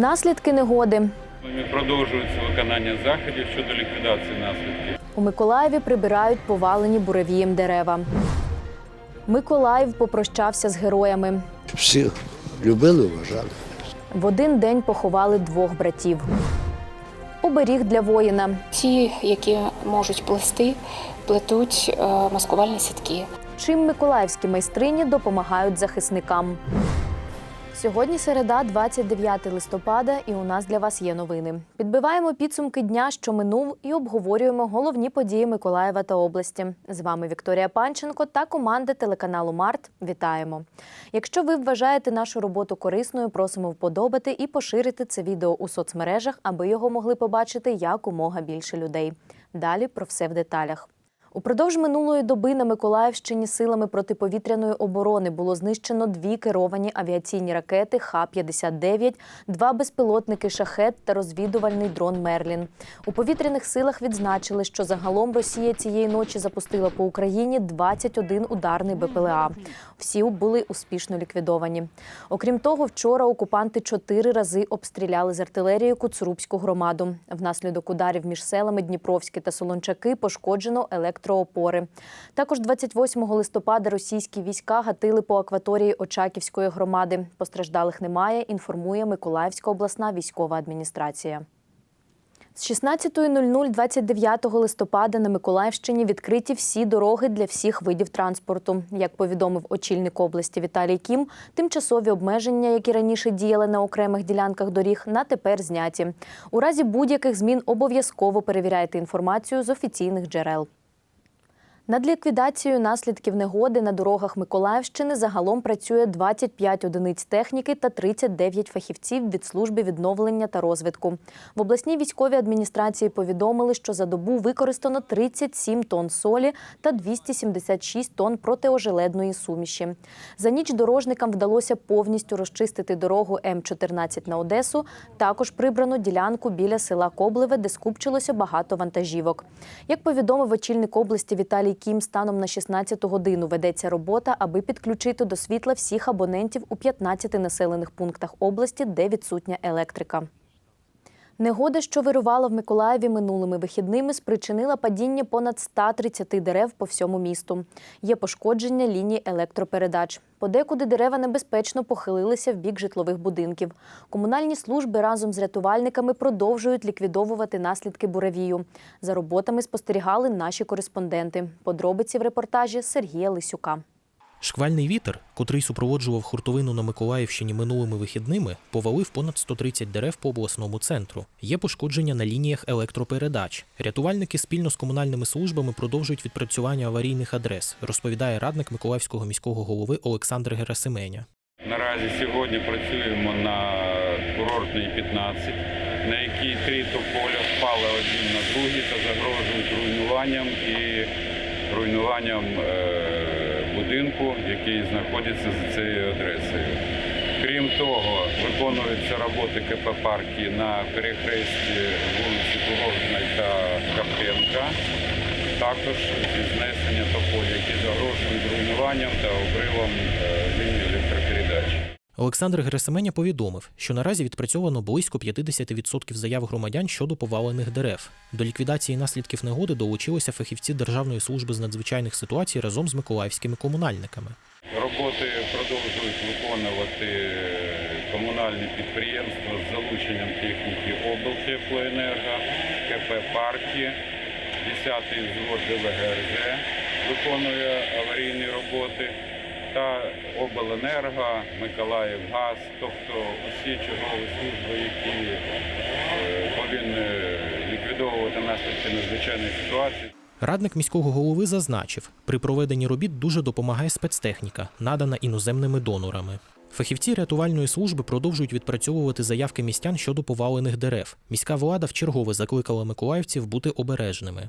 Наслідки негоди. Ми продовжується виконання заходів щодо ліквідації наслідків. У Миколаєві прибирають повалені буревієм дерева. Миколаїв попрощався з героями. Всіх любили, вважали. В один день поховали двох братів. Оберіг для воїна. Ті, які можуть плести, плетуть е, маскувальні сітки. Чим миколаївські майстрині допомагають захисникам. Сьогодні середа, 29 листопада, і у нас для вас є новини. Підбиваємо підсумки дня, що минув, і обговорюємо головні події Миколаєва та області. З вами Вікторія Панченко та команда телеканалу Март. Вітаємо! Якщо ви вважаєте нашу роботу корисною, просимо вподобати і поширити це відео у соцмережах, аби його могли побачити якомога більше людей. Далі про все в деталях. Упродовж минулої доби на Миколаївщині силами протиповітряної оборони було знищено дві керовані авіаційні ракети Х-59, два безпілотники «Шахет» та розвідувальний дрон «Мерлін». У повітряних силах відзначили, що загалом Росія цієї ночі запустила по Україні 21 ударний БПЛА. Всі були успішно ліквідовані. Окрім того, вчора окупанти чотири рази обстріляли з артилерії Куцрубську громаду. Внаслідок ударів між селами Дніпровське та Солончаки пошкоджено електроопори. Також 28 листопада російські війська гатили по акваторії Очаківської громади. Постраждалих немає, інформує Миколаївська обласна військова адміністрація. З 16.00 29 листопада на Миколаївщині відкриті всі дороги для всіх видів транспорту. Як повідомив очільник області Віталій Кім, тимчасові обмеження, які раніше діяли на окремих ділянках доріг, на тепер зняті. У разі будь-яких змін обов'язково перевіряйте інформацію з офіційних джерел. Над ліквідацією наслідків негоди на дорогах Миколаївщини загалом працює 25 одиниць техніки та 39 фахівців від служби відновлення та розвитку. В обласній військовій адміністрації повідомили, що за добу використано 37 тонн солі та 276 тонн протиожеледної суміші. За ніч дорожникам вдалося повністю розчистити дорогу М14 на Одесу. Також прибрано ділянку біля села Коблеве, де скупчилося багато вантажівок. Як повідомив очільник області Віталій Кім, станом на 16 годину ведеться робота, аби підключити до світла всіх абонентів у 15 населених пунктах області, де відсутня електрика. Негода, що вирувала в Миколаєві минулими вихідними, спричинила падіння понад 130 дерев по всьому місту. Є пошкодження ліній електропередач. Подекуди дерева небезпечно похилилися в бік житлових будинків. Комунальні служби разом з рятувальниками продовжують ліквідовувати наслідки буревію. За роботами спостерігали наші кореспонденти. Подробиці в репортажі Сергія Лисюка. Шквальний вітер, котрий супроводжував хуртовину на Миколаївщині минулими вихідними, повалив понад 130 дерев по обласному центру. Є пошкодження на лініях електропередач. Рятувальники спільно з комунальними службами продовжують відпрацювання аварійних адрес, розповідає радник Миколаївського міського голови Олександр Герасименя. Наразі сьогодні працюємо на курортній 15, на якій три тополя впали один на другий та загрожують руйнуванням і руйнуванням е, будинку, який знаходиться за цією адресою. Крім того, виконуються роботи КП парки на перехресті вулиці Курортної та Капенка. Також знесення тополі, які загрожують руйнуванням та обривом е, лінії. Олександр Герасименя повідомив, що наразі відпрацьовано близько 50% заяв громадян щодо повалених дерев. До ліквідації наслідків негоди долучилися фахівці Державної служби з надзвичайних ситуацій разом з миколаївськими комунальниками. Роботи продовжують виконувати е, комунальні підприємства з залученням техніки облтеплоенерго, КП «Парки», 10-й взвод ДВГРЗ виконує аварійні роботи та обленерго, Миколаївгаз, тобто усі чергові служби, які е, повинні ліквідовувати наслідки надзвичайних ситуацій. Радник міського голови зазначив, при проведенні робіт дуже допомагає спецтехніка, надана іноземними донорами. Фахівці рятувальної служби продовжують відпрацьовувати заявки містян щодо повалених дерев. Міська влада вчергове закликала миколаївців бути обережними.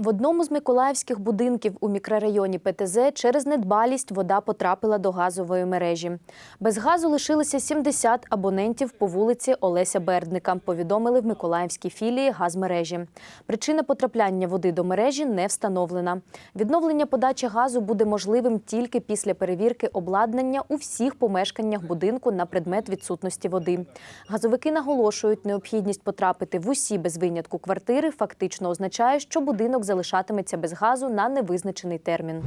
В одному з миколаївських будинків у мікрорайоні ПТЗ через недбалість вода потрапила до газової мережі. Без газу лишилися 70 абонентів по вулиці Олеся Бердника, повідомили в миколаївській філії газмережі. Причина потрапляння води до мережі не встановлена. Відновлення подачі газу буде можливим тільки після перевірки обладнання у всіх помешканнях будинку на предмет відсутності води. Газовики наголошують, необхідність потрапити в усі без винятку квартири фактично означає, що будинок залишатиметься без газу на невизначений термін.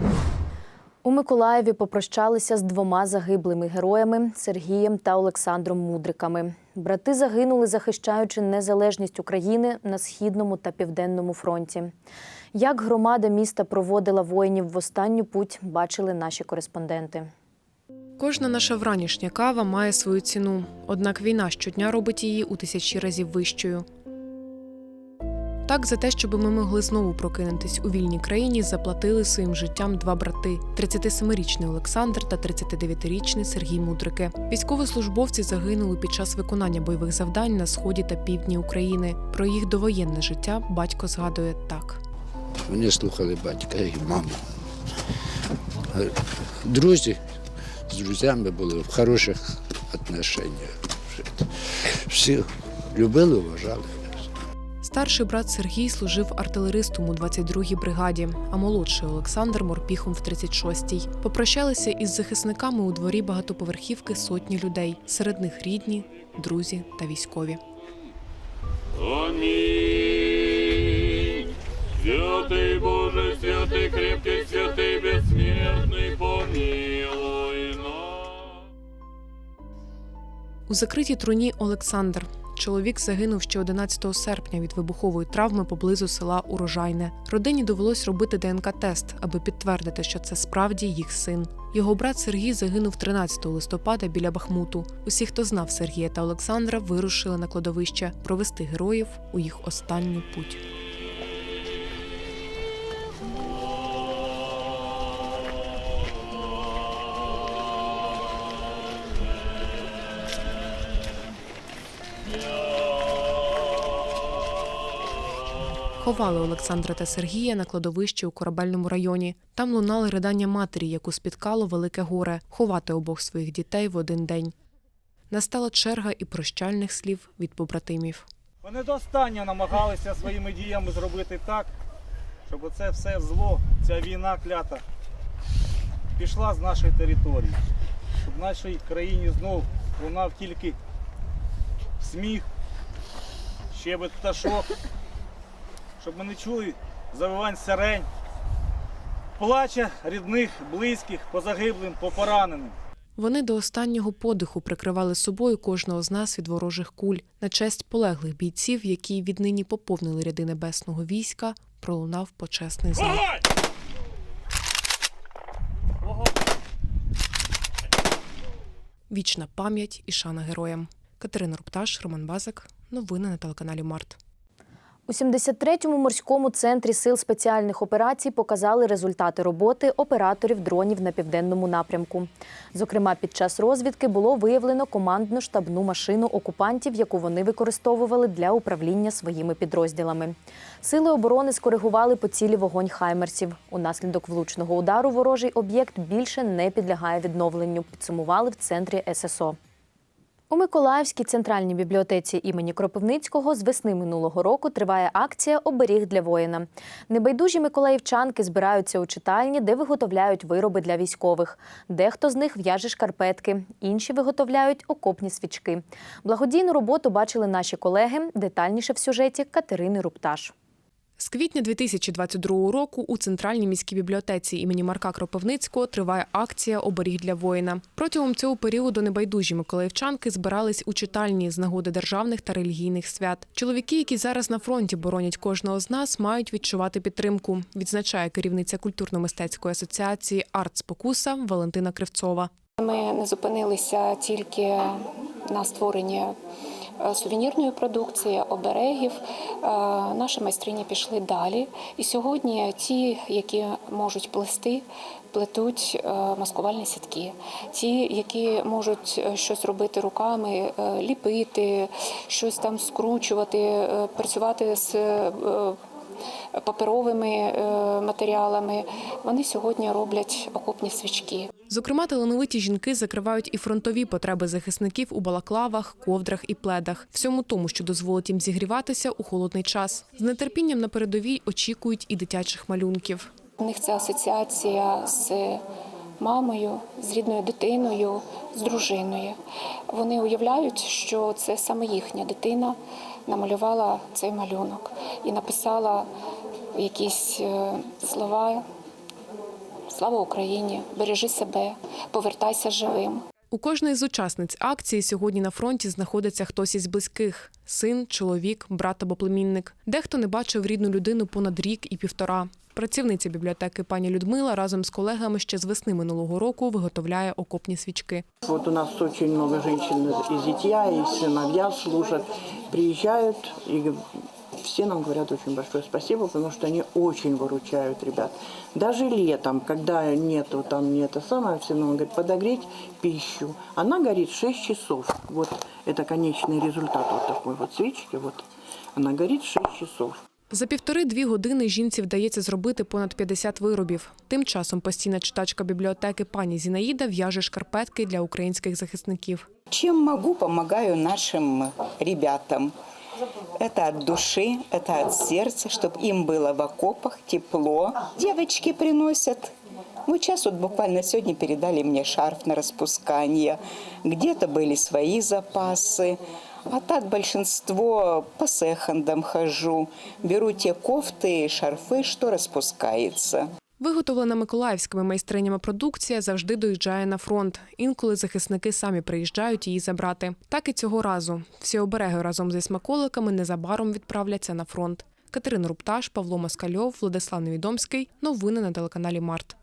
У Миколаєві попрощалися з двома загиблими героями Сергієм та Олександром Мудриками. Брати загинули, захищаючи незалежність України на східному та південному фронті. Як громада міста проводила воїнів в останню путь, бачили наші кореспонденти. Кожна наша вранішня кава має свою ціну, однак війна щодня робить її у тисячі разів вищою. Так, за те, щоб ми могли знову прокинутись у вільній країні, заплатили своїм життям два брати: 37-річний Олександр та 39-річний Сергій Мудрики. Військовослужбовці загинули під час виконання бойових завдань на сході та півдні України. Про їх довоєнне життя батько згадує так. Вони слухали батька і маму. Друзі з друзями були в хороших відношеннях. Всі любили, вважали. Старший брат Сергій служив артилеристом у 22-й бригаді, а молодший Олександр морпіхом в 36-й. Попрощалися із захисниками у дворі багатоповерхівки сотні людей. Серед них рідні, друзі та військові. Аминь. Святый Боже, святый крепкий, святый бессмертный, помилуй нас. У закритій труні Олександр. Чоловік загинув ще 11 серпня від вибухової травми поблизу села Урожайне. Родині довелось робити ДНК-тест, аби підтвердити, що це справді їх син. Його брат Сергій загинув 13 листопада біля Бахмуту. Усі, хто знав Сергія та Олександра, вирушили на кладовище провести героїв у їх останню путь. Ховали Олександра та Сергія на кладовищі у корабельному районі. Там лунали ридання матері, яку спіткало велике горе ховати обох своїх дітей в один день. Настала черга і прощальних слів від побратимів. Вони до останнього намагалися своїми діями зробити так, щоб оце все зло, ця війна клята пішла з нашої території. Щоб в нашій країні знов лунав тільки сміх, щебет пташок, щоб ми не чули завивань сирень, плача рідних, близьких, по загиблим, по пораненим. Вони до останнього подиху прикривали собою кожного з нас від ворожих куль на честь полеглих бійців, які віднині поповнили ряди небесного війська, пролунав почесний знак. Вічна пам'ять і шана героям. Катерина Рупташ, Роман Базик. Новини на телеканалі Март. У 73-му морському центрі сил спеціальних операцій показали результати роботи операторів дронів на південному напрямку. Зокрема, під час розвідки було виявлено командно-штабну машину окупантів, яку вони використовували для управління своїми підрозділами. Сили оборони скоригували по цілі вогонь хаймерсів. Унаслідок влучного удару ворожий об'єкт більше не підлягає відновленню. Підсумували в центрі ССО. У Миколаївській центральній бібліотеці імені Кропивницького з весни минулого року триває акція Оберіг для воїна. Небайдужі миколаївчанки збираються у читальні, де виготовляють вироби для військових. Дехто з них в'яже шкарпетки, інші виготовляють окопні свічки. Благодійну роботу бачили наші колеги. Детальніше в сюжеті Катерини Рупташ. З квітня 2022 року у центральній міській бібліотеці імені Марка Кропивницького триває акція Оберіг для воїна. Протягом цього періоду небайдужі миколаївчанки збирались у читальні з нагоди державних та релігійних свят. Чоловіки, які зараз на фронті боронять кожного з нас, мають відчувати підтримку. Відзначає керівниця культурно-мистецької асоціації Арт Спокуса Валентина Кривцова. Ми не зупинилися тільки на створенні сувенірної продукції, оберегів. Е, Наші майстрині пішли далі. І сьогодні ті, які можуть плести, плетуть е, маскувальні сітки. Ті, які можуть е, щось робити руками, е, ліпити, щось там скручувати, е, працювати з е, паперовими е, матеріалами, вони сьогодні роблять окопні свічки. Зокрема, талановиті жінки закривають і фронтові потреби захисників у балаклавах, ковдрах і пледах, всьому тому, що дозволить їм зігріватися у холодний час. З нетерпінням на передовій очікують і дитячих малюнків. У них це асоціація з мамою, з рідною дитиною, з дружиною. Вони уявляють, що це саме їхня дитина намалювала цей малюнок і написала якісь е, слова. Слава Україні! Бережи себе, повертайся живим. У кожної з учасниць акції сьогодні на фронті знаходиться хтось із близьких: син, чоловік, брат або племінник. Дехто не бачив рідну людину понад рік і півтора. Працівниця бібліотеки пані Людмила разом з колегами ще з весни минулого року виготовляє окопні свічки. Вот у нас очень много женщин и зятья, и сыновья служат, приезжают, и все нам говорят очень большое спасибо, потому что они очень выручают ребят. Даже летом, когда нету там не это самое, все равно говорят, подогреть пищу. Она горит 6 часов. Вот это конечный результат вот такой вот свечки. Вот она горит 6 часов. За півтори-дві години жінці вдається зробити понад 50 виробів. Тим часом постійна читачка бібліотеки пані Зінаїда в'яже шкарпетки для українських захисників. Чем могу, помогаю нашим ребятам. Это от души, это от сердца, чтобы им было в окопах тепло. Девочки приносят. Вот сейчас вот буквально сегодня передали мне шарф на распускание. Где-то были свои запасы. А так большинство по секондам хожу. Беру те кофты и шарфы, что распускается. Виготовлена миколаївськими майстринями продукція завжди доїжджає на фронт. Інколи захисники самі приїжджають її забрати. Так і цього разу. Всі обереги разом зі смаколиками незабаром відправляться на фронт. Катерина Рупташ, Павло Москальов, Владислав Невідомський. Новини на телеканалі Март.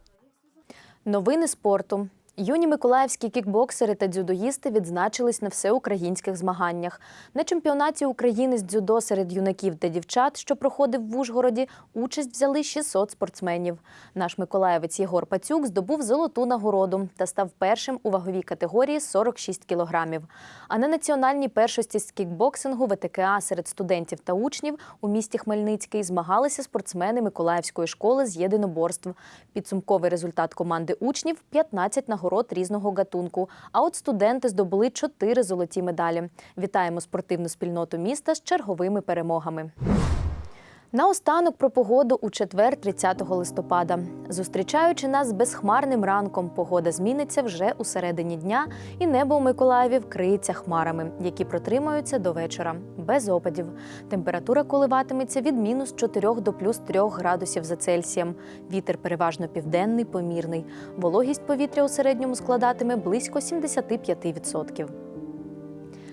Новини спорту. Юні миколаївські кікбоксери та дзюдоїсти відзначились на всеукраїнських змаганнях. На чемпіонаті України з дзюдо серед юнаків та дівчат, що проходив в Ужгороді, участь взяли 600 спортсменів. Наш миколаївець Єгор Пацюк здобув золоту нагороду та став першим у ваговій категорії 46 кілограмів. А на національній першості з кікбоксингу ВТКА серед студентів та учнів у місті Хмельницький змагалися спортсмени Миколаївської школи з єдиноборств. Підсумковий результат команди учнів 15 нагород різного гатунку. А от студенти здобули чотири золоті медалі. Вітаємо спортивну спільноту міста з черговими перемогами. Наостанок про погоду у четвер, 30 листопада. Зустрічаючи нас з безхмарним ранком, погода зміниться вже у середині дня, і небо у Миколаєві вкриється хмарами, які протримаються до вечора, без опадів. Температура коливатиметься від мінус 4 до плюс 3 градусів за Цельсієм. Вітер переважно південний, помірний. Вологість повітря у середньому складатиме близько 75%.